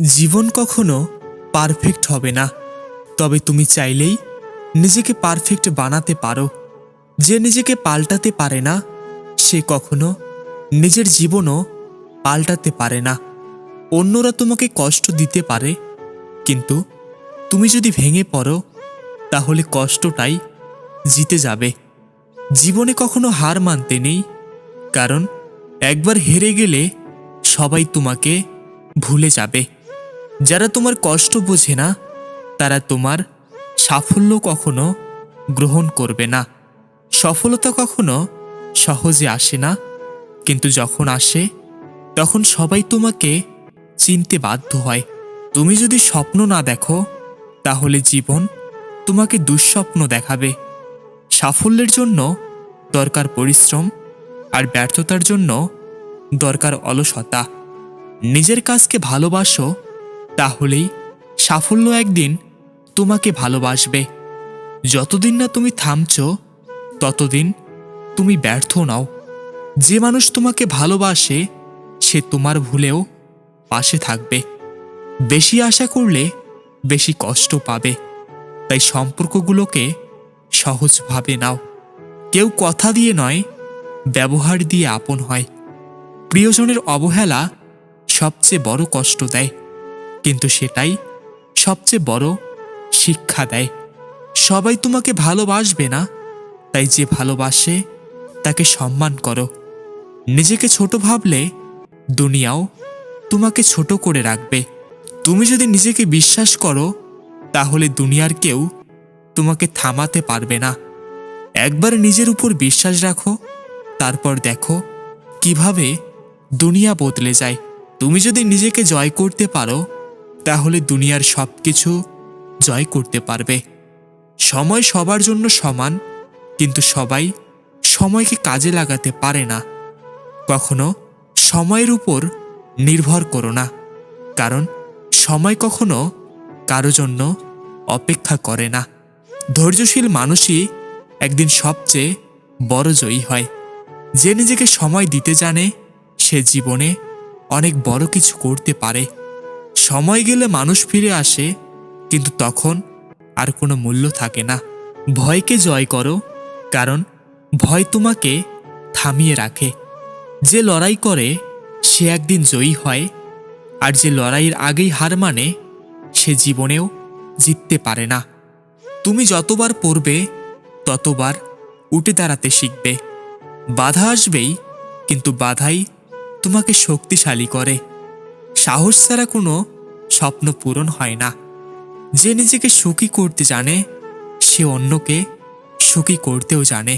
জীবন কখনো পারফেক্ট হবে না। তবে তুমি চাইলেই নিজেকে পারফেক্ট বানাতে পারো। যে নিজেকে পাল্টাতে পারে না, সে কখনো নিজের জীবনও পাল্টাতে পারে না। অন্যরা তোমাকে কষ্ট দিতে পারে, কিন্তু তুমি যদি ভেঙে পড়ো, তাহলে কষ্টটাই জিতে যাবে। জীবনে কখনো হার মানতে নেই, কারণ একবার হেরে গেলে সবাই তোমাকে ভুলে যাবে। যারা তোমার কষ্ট বোঝে না, তারা তোমার সাফল্য কখনো গ্রহণ করবে না। সফলতা কখনো সহজে আসে না, কিন্তু যখন আসে, তখন সবাই তোমাকে চিনতে বাধ্য হয়। তুমি যদি স্বপ্ন না দেখো, তাহলে জীবন তোমাকে দুঃস্বপ্ন দেখাবে। সাফল্যের জন্য দরকার পরিশ্রম আর ব্যর্থতার জন্য দরকার অলসতা। নিজের কাজকে ভালোবাসো তাহলেই সাফল্য একদিন তোমাকে ভালোবাসবে। যতদিন না তুমি থামছ, ততদিন তুমি ব্যর্থ নাও। যে মানুষ তোমাকে ভালোবাসে, সে তোমার ভুলেও পাশে থাকবে। বেশি আশা করলে বেশি কষ্ট পাবে। তাই সম্পর্কগুলোকে সহজভাবে নাও। কেউ কথা দিয়ে নয়, ব্যবহার দিয়ে আপন হয়। প্রিয়জনের অবহেলা সবচেয়ে বড় কষ্ট দেয়। কিন্তু সেটাই সবচেয়ে বড় শিক্ষা দেয়। সবাই তোমাকে ভালোবাসবে না, তাই যে ভালোবাসে তাকে সম্মান করো। নিজেকে ছোট ভাবলে দুনিয়াও তোমাকে ছোট করে রাখবে। তুমি যদি নিজেকে বিশ্বাস করো, তাহলে দুনিয়ার কেউ তোমাকে থামাতে পারবে না। একবার নিজের উপর বিশ্বাস রাখো, তারপর দেখো কীভাবে দুনিয়া বদলে যায়। তুমি যদি নিজেকে জয় করতে পারো তাহলে দুনিয়ার সব কিছু জয় করতে পারবে। সময় সবার জন্য সমান, কিন্তু সবাই সময়কে কাজে লাগাতে পারে না। কখনো সময়ের উপর নির্ভর করো না, কারণ সময় কখনো কারও জন্য অপেক্ষা করে না। ধৈর্যশীল মানুষই একদিন সবচেয়ে বড় জয়ী হয়। যে নিজেকে সময় দিতে জানে, সে জীবনে অনেক বড় কিছু করতে পারে। সময় গেলে মানুষ ফিরে আসে, কিন্তু তখন আর কোনো মূল্য থাকে না। ভয়কে জয় করো, কারণ ভয় তোমাকে থামিয়ে রাখে। যে লড়াই করে, সে একদিন জয়ী হয়, আর যে লড়াইয়ের আগেই হার মানে সে জীবনেও জিততে পারে না। তুমি যতবার পড়বে, ততবার উঠে দাঁড়াতে শিখবে। বাধা আসবেই, কিন্তু বাধাই তোমাকে শক্তিশালী করে। সাহস ছাড়া কোনো স্বপ্ন পূরণ হয় না। যে নিজেকে সুখী করতে জানে সে অন্যকে সুখী করতেও জানে।